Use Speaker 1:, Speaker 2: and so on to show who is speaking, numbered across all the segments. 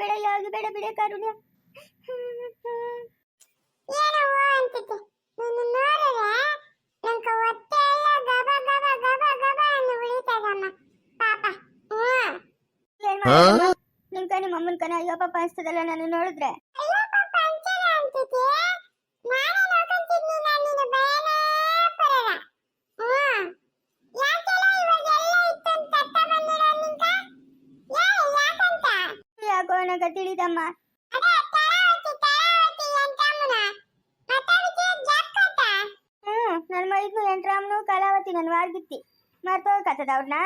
Speaker 1: ಬೇಡ ಯಾವಾಗ ಬೇಡ ಬಿಡ ಕಾರುಣ್ಯ
Speaker 2: ಏನವ್ವ ಅಂತಿದ್ದೆ ನೀನು ನೋಡಿದ್ರೆ ನಂಗೆ ಹೊಟ್ಟೆ ಎಲ್ಲ ಗಬ ಗಬ ಗಬ ಗಬ ಅನ್ನು ಉಳಿತದಮ್ಮ. ಪಾಪ.
Speaker 1: ಏನ್ ಮಾಡೋದು ನಿಂಕ ನಿಮ್ಮ ಅಮ್ಮನ ಕನ ಅಯ್ಯೋ ಪಾಪ ಅನ್ಸ್ತದಲ್ಲ. ನಾನು ನೋಡಿದ್ರೆ. ನನಗ ತಿಳಿದಮ್ಮ
Speaker 2: ಅದೇ ತರಾವತಿ ತರಾವತಿ ಅಂತಮ್ಮನ ಮಾತಾಡಿಕೆ ಜಾಕ್ಕತ್ತ
Speaker 1: ಹ್ಮ್ ನನ್ ಮೈದ್ನು ಎಂಟ್ರಾಮ್ನು ಕಲಾವತಿ ನನ್ ವಾರ್ಗಿತ್ತಿ ಮರ್ತೋಗತ್ತದ ಅವ್ರನ್ನ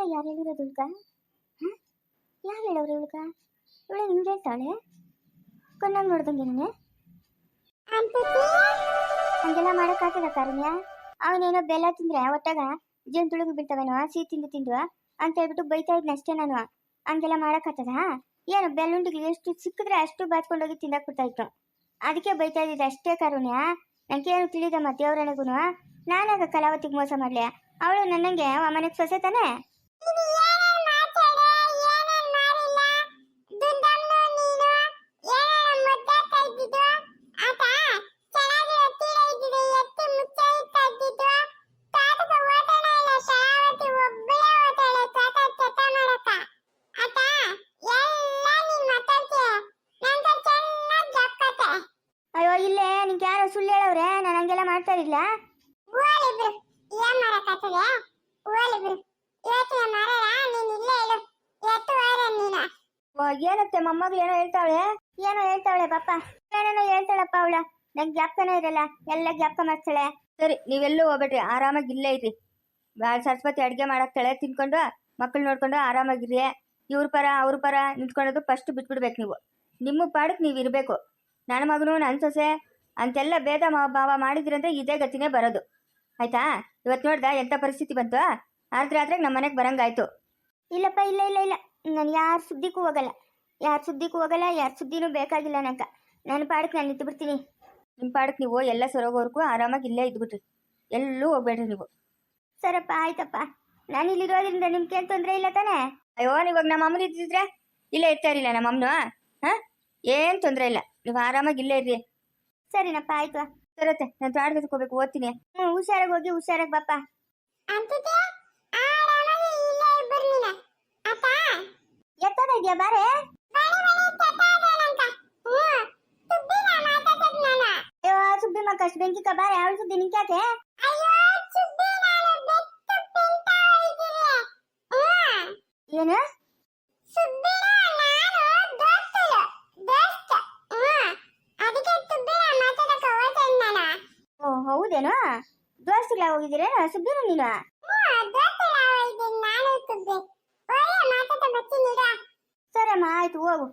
Speaker 1: ಇವೆಲ್ಲ ಯಾರು ಹೇಳಿರೋದು ಉಳ್ಕ ಯಾರು ಹೇಳವ್ರು ಉಳ್ಕ ಇವಳು ಹಿಂಗೆ ಹೇಳ್ತಾಳೆ ಕೊನ್ನಂಗ್ ನೋಡ್ದಂಗೆ
Speaker 2: ಅಂತಿದ್ದಿ?
Speaker 1: ಹಂಗೆಲ್ಲ ಮಾಡಕ್ಕಾಗದ ಕಾರಣ್ಯ. ಅವನೇನೋ ಬೆಲ್ಲ ತಿಂದ್ರೆ ಒಟ್ಟಾಗ ಜೇನು ತುಳುಗು ಬಿಡ್ತಾವೇನೋ ಸಿಹಿ ತಿಂದು ತಿಂದು ಅಂತ ಹೇಳ್ಬಿಟ್ಟು ಬೈತಾ ಇದ್ನ ಅಷ್ಟೇ ನಾನು. ಹಂಗೆಲ್ಲ ಮಾಡೋಕ್ಕಾಗ್ತದ ಏನು ಬೆಲ್ಲುಂಡಿಗೆ ಎಷ್ಟು ಸಿಕ್ಕಿದ್ರೆ ಅಷ್ಟು ಬಾತ್ಕೊಂಡೋಗಿ ತಿಂದಾಕ್ ಬಿಡ್ತಾ ಇತ್ತು. ಅದಕ್ಕೆ ಬೈತಾ ಇದ್ದಿದ್ದು ಅಷ್ಟೇ ಕಾರುಣ್ಯ. ನಂಗೇನು ತಿಳಿದಮ್ಮ ದೇವ್ರಣೆಗೂ ನಾನಾಗ ಕಲಾವತಿಗೆ ಮೋಸ ಮಾಡಲಿ. ಅವಳು ನನ್ನಂಗೆ ಮನೆಗೆ ಸೊಸೆ ತಾನೆ? ಅಯ್ಯೋ ಇಲ್ಲೇ ನಿಂಗೆ ಯಾರೋ ಸುಳ್ಳು ಹೇಳವ್ರೆ? ನಾನು ಹಂಗೆಲ್ಲ ಮಾಡ್ತಾ ಇರಲಿಲ್ಲ
Speaker 2: ಊವಲಿಬ್ರು ಏನ್ ಮಾಡಕ್ಕಾಗ್ತದೆ ಊವಲಿಬ್ರು ಯೋಚನೆ ಮಾಡಲ್ಲ ನೀನ್ ಇಲ್ಲೇ ಇರು ಎತ್ತು ವಾರ ನೀನ
Speaker 1: ಏನತ್ತೆ? ಮೊಮ್ಮಗಳು ಏನೋ ಹೇಳ್ತಾವಳೆ? ಏನೋ ಹೇಳ್ತಾವಳೆ ಪಾಪ? ಏನೇನೋ ಹೇಳ್ತಾಳಪ್ಪ ಅವಳ. ನಂಗೆ ಜ್ಞಾಪಕನೇ ಇರಲ್ಲ. ಎಲ್ಲ ಜ್ಞಾಪಕ ಮಾಡ್ತಾಳೆ ಸರಿ, ನೀವೆಲ್ಲೂ ಹೋಗ್ಬೇಡ್ರಿ. ಆರಾಮಾಗಿ ಇಲ್ಲೇ ಇರ್ರಿ. ಬಾ- ಸರಸ್ವತಿ ಅಡುಗೆ ಮಾಡಾಕ್ತಾಳೆ. ತಿನ್ಕೊಂಡು ಮಕ್ಕಳು ನೋಡ್ಕೊಂಡು ಆರಾಮಾಗಿರಿ ಇವ್ರ ಪರ, ಅವ್ರ ಪರ ನಿಂತ್ಕೊಳ್ಳೋದು ಫಸ್ಟ್ ಬಿಟ್ಬಿಡ್ಬೇಕು ನೀವು. ನಿಮ್ಮ ಪಾಡಕ್ಕೆ ನೀವು ಇರಬೇಕು. ನನ್ನ ಮಗನು ನನ್ನ ಸೊಸೆ, ಅಂತೆಲ್ಲ ಭೇದ ಭಾವ ಮಾಡಿದ್ರಂದ್ರೆ ಇದೇ ಗತಿನೇ ಬರೋದು. ಆಯ್ತಾ? ಇವತ್ತು ನೋಡ್ದ ಎಂಥ ಪರಿಸ್ಥಿತಿ ಬಂತು? ಅರ್ಧ ರಾತ್ರಿಗೆ ನಮ್ಮ ಮನೆಗೆ ಬರಂಗಾಯ್ತು. ಇಲ್ಲಪ್ಪ, ಇಲ್ಲ ಇಲ್ಲ ಇಲ್ಲ. ನಾನು ಯಾರ ಸುದ್ದಿಗೂ ಹೋಗಲ್ಲ. ಯಾರ ಸುದ್ದಿಗೂ ಹೋಗಲ್ಲ ಯಾರ ಸುದ್ದಿನೂ ಬೇಕಾಗಿಲ್ಲ ನನಗೆ ನನ್ನ ಪಾಡಕ್ಕೆ ನಾನು ನಿಂತು ಬಿಡ್ತೀನಿ ನಿಮ್ಮ ಪಾಡಕ್ಕೆ ನೀವು ಎಲ್ಲ ಸರೋಗೋರ್ಗೂ ಆರಾಮಾಗಿ ಇಲ್ಲೇ ಇದ್ಬಿಟ್ರಿ ಎಲ್ಲೂ ಹೋಗ್ಬೇಡ್ರಿ ನೀವು. ಸರಪ್ಪ ಆಯ್ತಪ್ಪ. ನಾನು ಇಲ್ಲಿರೋದ್ರಿಂದ ನಿಮ್ಗೆ ಏನು ತೊಂದರೆ ಇಲ್ಲ ತಾನೇ? ಅಯ್ಯೋ ಇವಾಗ ನಮ್ಮ ಅಮ್ಮನ ಇದ್ದಿದ್ರೆ? ಇಲ್ಲೇ ಇರ್ತಾ ಇರಲಿಲ್ಲ ನಮ್ಮ ಅಮ್ಮನು ಹಾಂ? ಏನು ತೊಂದರೆ ಇಲ್ಲ. ನೀವು ಆರಾಮಾಗಿ ಇಲ್ಲೇ ಇರ್ರಿ. ಸರಿನಪ್ಪ ಆಯ್ತು. ಸರತ್ತೆ ನಾನು ತ್ವಾಟದಕ್ಕೆ ಹೋಗ್ಬೇಕು ಓದ್ತೀನಿ. ಹ್ಞೂ ಹುಷಾರಾಗಿ ಹೋಗಿ ಹುಷಾರಾಗಿ ಬಾಪ್ಪ
Speaker 2: ಅಂತಿದ್ದೆ ಆರಾಮಾಗಿ ಇಲ್ಲೇ ಇಬ್ಬರು ನೀನ ಆತ
Speaker 1: ಎತ್ತದ ಇದೆಯಾ ಬಾರೆ? ಅಯ್ಯೋ ಸುಬ್ಬಿ ಮಕ್ಕ ಅಷ್ಟು ಬೆಂಕಿ ಬಾರೆ, ಅವಳು ಸುದ್ದಿ ನಿಂಕ್ಯಾಕೆ ಏನು? ಓ, ಹೌದೇನು? ದೋಸ್ತಿಗಳ ಹೋಗಿದ್ದೀರೇನು? ಸುಬ್ಬಿನು ನೀನು
Speaker 2: ಹ್ಮ್ ದೋಸ್ತಲ ಇದ್ದೀನಿ ನಾನು ಸುಬ್ಬಿ ಒಳ್ಳೆ ಮಾತಾಡ ಬರ್ತೀನಿ ಈಗ
Speaker 1: ಸರಮ್ಮ ಆಯ್ತು ಹೋಗು
Speaker 2: ಯಾರ್ಯಾರ ಜೀವನ ಏನಂತ ಮೊದಲೇ ತಿಳಿತು ಭಗವಂತ ಆತ ಇಲ್ಲ ಬದುಕೀತು ಮನೆ ಆತ ಇಲ್ಲ ಬದುಕೀತು ಮನೆ ಲಮ್ಮ ಯಾಕಲಮ್ಮ ಆಯ್ತು ಹೋಗು.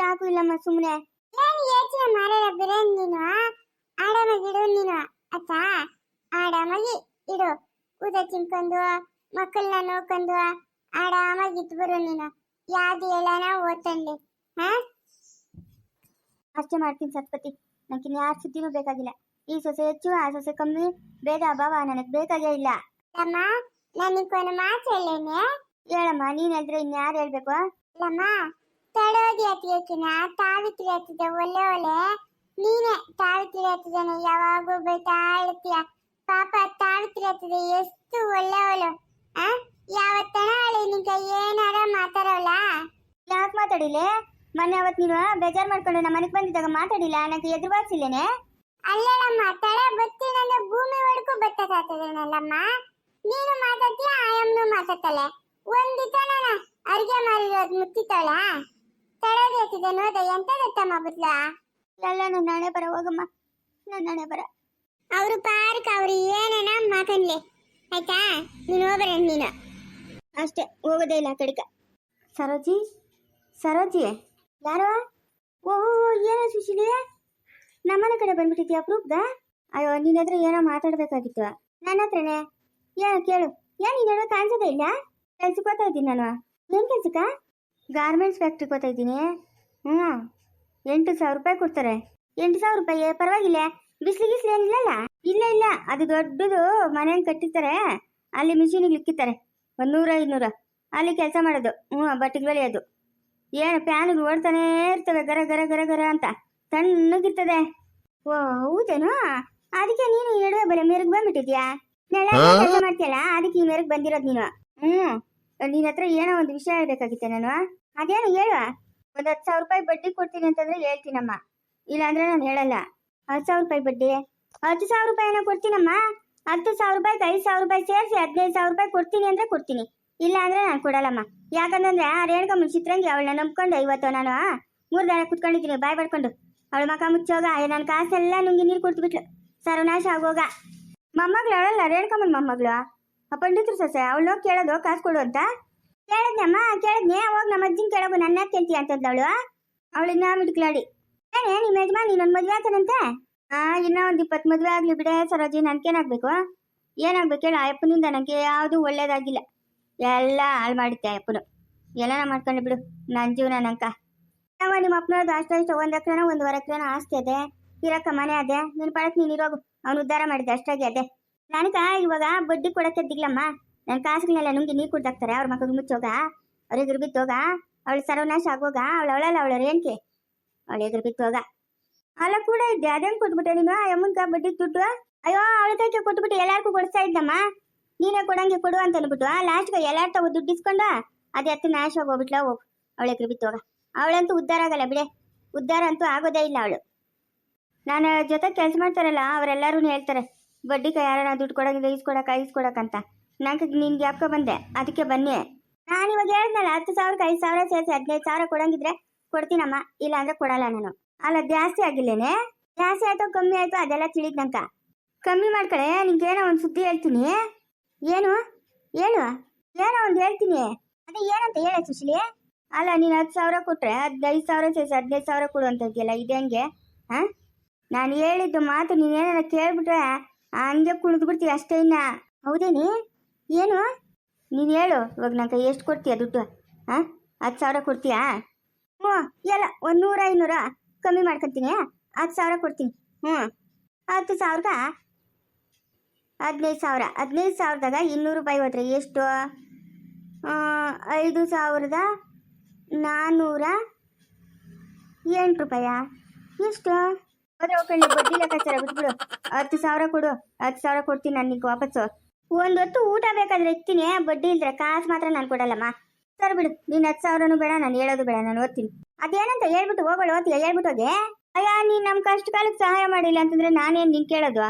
Speaker 1: ಯಾಕು ಇಲ್ಲಮ್ಮ? ಸುಮ್ಮನೆ
Speaker 2: ಏನು ಯೋಚನೆ ಮಾಡಲ್ಲ ಬಿರೆ ನೀನು. ಆರಾಮಾಗಿಡು ನೀನು. ಅತ್ತ ಆರಾಮಾಗಿ ಇಡು. ಊಟ ತಿನ್ಕೊಂಡು ಮಕ್ಕಳನ್ನ ನೋಡ್ಕೊಂಡು ಆರಾಮಾಗಿ ಇಟ್ಬಿಡು ನೀನು. ಯಾವ್ದು ಹೇಳೋಣ ಓದ್ತಂಡಿ ಹಾ?
Speaker 1: ಅಷ್ಟೇ ಮಾಡ್ತೀನಿ ಸತ್ಪತಿ. ನನಗೆ ಯಾರ ಸುದ್ದಿನೂ ಬೇಕಾಗಿಲ್ಲ. ಈ ಸೊಸೆ ಹೆಚ್ಚು ಆ ಸೊಸೆ ಕಮ್ಮಿ. ಬೇಗ ಅಭಾವ ನನಗೆ ಬೇಕಾಗೇ ಇಲ್ಲ.
Speaker 2: ಅಮ್ಮ ನನಗೊಂದು ಮಾತು ಹೇಳೇನೆ.
Speaker 1: ಹೇಳಮ್ಮ ನೀನ್ ಹೇಳಿದ್ರೆ ಇನ್ಯಾರು ಹೇಳ್ಬೇಕು?
Speaker 2: ತಡೋದಿ ಹತ್ತಿನ ತಾವಿತ್ರಿ ಹತ್ತಿದ ಒಳ್ಳೆ ಒಲೆ. ನೀನೆ ತಾವಿತ್ರಿ ಹತ್ತಿದಾನೆ ಯಾವಾಗೂ ಬೈತಾ ಇರ್ತೀಯ. ಪಾಪ ತಾವಿತ್ರಿ ಹತ್ತಿದೆ ಎಷ್ಟು ಒಳ್ಳೆ ಒಲೆ. ಆ? ಯಾವತ್ತನ ಅವಳು ನಿಂಗೆ ಏನಾರ ಮಾತಾಡೋಲ್ಲ?
Speaker 1: ಯಾಕೆ ಮಾತಾಡಿಲೆ? ಮೊನ್ನೆ ಅವತ್ತು ನೀನು ಬೇಜಾರು ಮಾಡ್ಕೊಂಡು ನಮ್ಮ ಮನೆಗೆ ಬಂದಿದ್ದಾಗ ಮಾತಾಡಿಲ್ಲ ನನಗೆ ಎದುರುವಾಗ್ಸಿಲ್ಲೇನೆ?
Speaker 2: ಅಲ್ಲಮ್ಮ ಬತ್ತಿ ನನ್ನ ಭೂಮಿ ಒಳಗೂ ಬತ್ತದಾತದೇನಲ್ಲಮ್ಮ ನೀನು ಮಾತಾಡ್ತೀಯ ಆಯಮ್ಮನು ಮಾತಾಡ್ತಾಳೆ. ಒಂದಿತ ನಾನು ಅರ್ಗೆ ಮಾಡಿರೋದು ಮುತ್ತಿತಾಳ ತಡೋದೇತಿದೆ ನೋದ ಎಂತದತ್ತಮ್ಮ ಬುದ್ಲ?
Speaker 1: ಎಲ್ಲ ನನ್ನ ಹಣೆ ಬರ ಹೋಗಮ್ಮ. ನನ್ನ ಹಣೆ ಬರ.
Speaker 2: ಅವರು ಪಾರ್ಕ್ ಅವ್ರು ಏನೇನ ಮಾತಾಡ್ಲಿ ಆಯ್ತಾ? ನೀನು ಹೋಗ್ಬರ ನೀನು.
Speaker 1: ಅಷ್ಟೇ ಹೋಗೋದೇ ಇಲ್ಲ ಆ ಕಡೆಗೆ. ಸರೋಜಿ ಸರೋಜಿ ಯಾರೋ? ಓಹೋ ಏನೋ ಸುಶೀಲಿ? ನಮ್ಮನೆ ಕಡೆ ಬಂದ್ಬಿಟ್ಟಿದ್ಯಾ ಅಪ್ರೂಪ್ದ ಅಯ್ಯೋ ನಿನ್ನ ಹತ್ರ ಏನೋ ಮಾತಾಡ್ಬೇಕಾಗಿತ್ತು. ನನ್ನ ಹತ್ರನೇ? ಏನೋ ಕೇಳು. ಏನ್ ನೀನು ಹೇಳೋ ಕಾಣಿಸೋದೇ ಇಲ್ಲ? ಕೆಲ್ಸಕ್ಕೆ ಹೋಗ್ತಾ ಇದ್ದೀನಿ ನಾನು. ಏನು ಕೆಲ್ಸಕ್ಕ? ಗಾರ್ಮೆಂಟ್ಸ್ ಫ್ಯಾಕ್ಟ್ರಿಗೆ ಹೋಗ್ತಾ ಇದ್ದೀನಿ. ಹ್ಞೂ. ಎಂಟು ಸಾವಿರ ರೂಪಾಯಿ ಕೊಡ್ತಾರೆ. ಎಂಟು ಸಾವಿರ ರೂಪಾಯಿ? ಪರವಾಗಿಲ್ಲ. ಬಿಸಿಲು ಗಿಸ್ಲು ಏನಿಲ್ಲಲ್ಲ? ಇಲ್ಲ ಇಲ್ಲ. ಅದು ದೊಡ್ಡದು ಮನೆ ಕಟ್ಟಿರ್ತಾರೆ. ಅಲ್ಲಿ ಮಿಷಿನಿಗೆ ಇಕ್ಕಿರ್ತಾರೆ ಒಂದು ನೂರ ಐದುನೂರ ಅಲ್ಲಿ ಕೆಲಸ ಮಾಡೋದು. ಹ್ಞೂ ಬಟ್ಟೆಗಳು ಬೆಳೆಯೋದು ಏನು ಫ್ಯಾನಿಗೆ ಓಡ್ತಾನೇ ಇರ್ತವೆ, ಗರ ಗರ ಗರ ಗರ ಅಂತ. ತಣ್ಣಗಿರ್ತದೆ. ಓ, ಹೌದೇನು? ಅದಕ್ಕೆ ನೀನು ಎಡವೆ ಬರೀ ಮೇರೆಗೆ ಬಂದ್ಬಿಟ್ಟಿದ್ಯಾ? ನೆಲ ಕೆಲಸ ಮಾಡ್ತೀಯಲ್ಲ, ಅದಕ್ಕೆ ಈ ಮೇರೆಗೆ ಬಂದಿರೋದು ನೀನು. ಹ್ಞೂ ನಿನ್ನ ಹತ್ರ ಏನೋ ಒಂದು ವಿಷಯ ಹೇಳ್ಬೇಕಾಗಿತ್ತೆ ನಾನು. ಅದೇನು ಹೇಳುವ? ಒಂದು ಹತ್ತು ಸಾವಿರ ರೂಪಾಯಿ ಬಡ್ಡಿ ಕೊಡ್ತೀನಿ ಅಂತಂದ್ರೆ ಹೇಳ್ತೀನಮ್ಮ. ಇಲ್ಲಾಂದ್ರೆ ನಾನು ಹೇಳಲ್ಲ. ಹತ್ತು ಸಾವಿರ ರೂಪಾಯಿ ಬಡ್ಡಿ. ಹತ್ತು ಸಾವಿರ ರೂಪಾಯಿನ ಕೊಡ್ತೀನಮ್ಮ. ಹತ್ತು ಸಾವಿರ ರೂಪಾಯಿಗೆ ಐದು ಸಾವಿರ ರೂಪಾಯಿ ಸೇರಿಸಿ ಹದಿನೈದು ಸಾವಿರ ರೂಪಾಯಿ ಕೊಡ್ತೀನಿ ಅಂದರೆ ಕೊಡ್ತೀನಿ. ಇಲ್ಲ ಅಂದರೆ ನಾನು ಕೊಡಲ್ಲಮ್ಮ. ಯಾಕಂತಂದ್ರೆ ಆ ರೇಣುಕ ಚಿತ್ರಂಗಿ ಅವಳನ್ನ ನಂಬ್ಕೊಂಡು ಇವತ್ತು ನಾನು ಮೂರು ದಿನ ಕುತ್ಕೊಂಡಿದ್ದೀನಿ. ಬಾಯ್ ಪಡ್ಕೊಂಡು. ಅವಳ ಮಕ ಮುಚ್ಚೋಗ ನನ್ನ ಕಾಸೆಲ್ಲ ನುಂಗಿ ನೀರು ಕೊಡ್ತು ಸರ್ವನಾಶ ಆಗೋಗ. ಮೊಮ್ಮಗಳು ಅವಳಲ್ಲ ರೇಣುಕಮ್ಮನ ಮೊಮ್ಮಗಳು? ಆ ಪಂಡಿತರು ಸೊಸೆ, ಅವಳು ಕೇಳೋದು, ಕಾಸು ಕೊಡು ಅಂತ? ಕೇಳಿದ್ನಮ್ಮ ಕೇಳಿದ್ನೆ. ಹೋಗಿ ನಮ್ಮ ಅಜ್ಜಿನ ಕೇಳೋಗು ನನ್ನ ಕೇಳ್ತೀಯ ಅಂತಂದವಳು ಅವಳನ್ನ ಮಿಟ್ಕ್ಲಾಡಿ ಏನೇ, ನಿಮ್ಮ ಯಜಮಾನ್ ನೀನೊಂದು ಮದುವೆ ಆತನಂತೆ ಆ, ಇನ್ನ ಒಂದು ಇಪ್ಪತ್ತು ಮದುವೆ ಆಗ್ಲಿ ಬಿಡ ಸರೋಜಿ ನನ್ಗೇನಾಗ್ಬೇಕು ಏನಾಗ್ಬೇಕು? ಹೇಳ, ಆ ಅಪ್ಪನಿಂದ ನನಗೆ ಯಾವುದು ಒಳ್ಳೇದಾಗಿಲ್ಲ. ಎಲ್ಲ ಹಾಳು ಮಾಡುತ್ತೆ ಅಯ್ಯಪ್ಪನು. ಅಪ್ಪನು ಎಲ್ಲ ಮಾಡ್ಕೊಂಡು ಬಿಡು ನನ್ನ ಜೀವನ ನಂಕ. ನಾವು ನಿಮ್ಮ ಅಪ್ಪನವ್ರದ್ದು ಅಷ್ಟು ಒಂದ್ ಒಂದು ಎಕರೆನ ಒಂದೂವರೆ ಎಕರೆನ ಆಸ್ತಿ ಅದೆ. ಇರಕ್ಕ, ಮನೆ ಅದೆ. ನಿನ್ ಪಡಕ್ ನೀನ್ ಇರೋಗು. ಅವ್ನು ಉದ್ಧಾರ ಮಾಡಿದೆ ಅಷ್ಟಾಗಿ ಅದೇ. ನನಗ ಇವಾಗ ಬಡ್ಡಿ ಕೊಡಕ್ಕೆ ದಿಗ್ಲಮ್ಮ. ನನ್ನ ಕಾಸುಗಳನ್ನೆಲ್ಲ ನುಂಗಿ ನೀರು ಕುಡ್ದಾಕ್ತಾರೆ, ಅವ್ರ ಮಕ್ಕಳಿಗೆ ಮುಚ್ಚೋಗ ಅವ್ರಿಗೆ ಬಿತ್ತೋಗ ಅವಳು ಸರ್ವನಾಶ ಆಗೋಗ? ಅವಳ ಅವಳಲ್ಲ, ಅವಳ ರೇಣ್ಕೆ ಅವಳಿಗೆ ಎದುರು ಬಿತ್ತೋಗ ಅಲ್ಲ ಕೂಡ ಇದ್ದೆ. ಅದೇನ್ ಕೊಟ್ಬಿಟ್ಟೆ ನೀನು? ಆ ಅಮ್ಮನ್ಕ ಬಡ್ಡಿ ದುಡ್ಡು? ಅಯ್ಯೋ, ಅವಳ ಕೈಗೆ ಕೊಟ್ಬಿಟ್ಟು ಎಲ್ಲಾರ್ಗೂ ಕೊಡಿಸ್ತಾ ಇದ್ದಮ್ಮ ನೀನೇ ಕೊಡಂಗೆ ಕೊಡು ಅಂತ ಅಂದ್ಬಿಟ್ಟು ಲಾಸ್ಟ್ಗೆ ಎಲ್ಲಾರ್ ತಗೋ ದುಡ್ಡು ಇಸ್ಕೊಂಡು ಅದೇ ಹತ್ತು ನಾಶ ಹೋಗ್ಬಿಟ್ಲ ಹೋಗು ಅವಳ ಎದುರು ಬಿತ್ತೋಗ ಅವಳಂತೂ ಉದ್ಧಾರ ಆಗಲ್ಲ ಬಿಡೆ. ಉದ್ಧಾರ ಅಂತೂ ಆಗೋದೇ ಇಲ್ಲ ಅವಳು. ನಾನು ಜೊತೆ ಕೆಲಸ ಮಾಡ್ತಾರಲ್ಲ ಅವರೆಲ್ಲರೂ ಹೇಳ್ತಾರೆ, ಬಡ್ಡಿ ಕೈ ಯಾರನ್ನ ದುಡ್ಡು ಕೊಡಂಗಿಲ್ಲ ಈಸ್ಕೊಡಕ ಈಸ್ಕೊಡಕಂತ ನಂಗೆ ನಿನ್ಗೆ ಯಾಕೋ ಬಂದೆ. ಅದಕ್ಕೆ ಬನ್ನಿ. ನಾನು ಇವಾಗ ಹೇಳಿದ್ನಲ್ಲ, ಹತ್ತು ಸಾವಿರಕ್ಕೆ ಐದು ಸಾವಿರ ಸೇರಿಸಿ, ಹದಿನೈದು ಸಾವಿರ ಕೊಡಂಗಿದ್ರೆ ಕೊಡ್ತೀನಮ್ಮ. ಇಲ್ಲ ಅಂದ್ರೆ ಕೊಡಲ್ಲ ನಾನು. ಅಲ್ಲ, ಜಾಸ್ತಿ ಆಗಿಲ್ಲೇನೆ? ಜಾಸ್ತಿ ಆಯ್ತು, ಕಮ್ಮಿ ಆಯ್ತು, ಅದೆಲ್ಲ ತಿಳಿದಂಕ ಕಮ್ಮಿ ಮಾಡ್ಕಳೆ ಏನೋ ಒಂದು ಸುದ್ದಿ ಹೇಳ್ತೀನಿ. ಏನು? ಏನು? ಏನೋ ಒಂದು ಹೇಳ್ತೀನಿ. ಅದೇ ಏನಂತ ಹೇಳ ಸುಶೀಲಿ? ಅಲ್ಲ, ನೀನು ಹತ್ತು ಸಾವಿರ ಕೊಟ್ಟರೆ ಹದಿನೈದು ಸಾವಿರ ಸೇರಿಸಿ, ಹದಿನೈದು ಸಾವಿರ ಕೊಡು ಅಂತ ಇದೆಯಲ್ಲ ಇದು ಹೆಂಗೆ? ಹಾಂ ನಾನು ಹೇಳಿದ್ದು ಮಾತು ನೀನೇನಾರ ಕೇಳಿಬಿಟ್ರೆ ಹಂಗೆ ಕುಣಿದು ಬಿಡ್ತೀವಿ ಅಷ್ಟೇ ಇನ್ನ. ಹೌದೇನಿ ಏನು? ನೀನು ಹೇಳು, ಇವಾಗ ನಂಗೆ ಎಷ್ಟು ಕೊಡ್ತೀಯ ದುಡ್ಡು? ಹಾಂ ಹತ್ತು ಸಾವಿರ ಕೊಡ್ತೀಯಾ? ಹ್ಞೂ ಎಲ್ಲ, ಒಂದು ನೂರ ಐನೂರ? ಕಮ್ಮಿ ಮಾಡ್ಕೊತೀನಿ ಹತ್ತು ಸಾವಿರ ಕೊಡ್ತೀನಿ. ಹ್ಞೂ. ಹತ್ತು ಸಾವಿರದ ಹದಿನೈದು ಸಾವಿರ. ಹದಿನೈದು ಸಾವಿರದಾಗ ಇನ್ನೂರು ರೂಪಾಯಿ ಹೋದ್ರೆ ಎಷ್ಟು? ಐದು ಸಾವಿರದ ನಾನ್ನೂರ ಎಂಟು ರೂಪಾಯಾ? ಎಷ್ಟು? ಹೋದ್ರೆ ಹೋಗ್ಕೊಳ್ಳಿ ಬಡ್ಡಿ ಲೆಕ್ಕಾಚಾರ ಬಿಟ್ಬಿಡು ಹತ್ತು ಸಾವಿರ ಕೊಡು. ಹತ್ತು ಸಾವಿರ ಕೊಡ್ತೀನಿ ನಾನು ನಿಂಗೆ ವಾಪಸ್ಸು. ಒಂದು ಹೊತ್ತು ಊಟ ಬೇಕಾದ್ರೆ ಇರ್ತೀನಿ ಬಡ್ಡಿ ಇಲ್ದ್ರೆ ಕಾಸು ಮಾತ್ರ ನಾನು ಕೊಡಲ್ಲಮ್ಮ. ಸರಿ ಬಿಡು. ನೀನು ಹತ್ತು ಸಾವಿರನೂ ಬೇಡ, ನಾನು ಹೇಳೋದು ಬೇಡ, ನಾನು ಓದ್ತೀನಿ. ಅದೇನಂತ ಹೇಳ್ಬಿಟ್ಟು ಹೋಗೋಳು, ಓದ್ತೀಯ? ಹೇಳ್ಬಿಟ್ಟು ಹೋಗೆ ಅಯ್ಯ, ನೀನು ನಮ್ಮ ಕಷ್ಟ ಕಾಲಕ್ಕೆ ಸಹಾಯ ಮಾಡಿಲ್ಲ ಅಂತಂದ್ರೆ ನಾನೇನು ನಿನ್ ಕೇಳೋದು?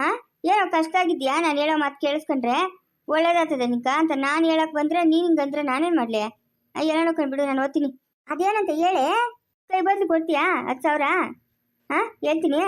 Speaker 1: ಹಾ? ಏನೋ ಕಷ್ಟ ಆಗಿದ್ಯಾ? ನಾನು ಹೇಳೋ ಮಾತು ಕೇಳಿಸ್ಕೊಂಡ್ರೆ ಒಳ್ಳೇದಾಗ್ತದೆ ನಿಂಕ ಅಂತ ನಾನು ಹೇಳಕ್ ಬಂದ್ರೆ ನೀನು ಹಿಂಗಂದ್ರೆ ನಾನೇನು ಮಾಡಲಿ? ಎಲ್ಲ ನೋಡ್ಕೊಂಡು ಬಿಡು, ನಾನು ಓದ್ತೀನಿ. ಅದೇನಂತ ಹೇಳಿ? ಕೈ ಬದಲು ಕೊಡ್ತೀಯಾ? ಹತ್ತು ಸಾವಿರ? ಹಾ? ಹೇಳ್ತೀನಿ.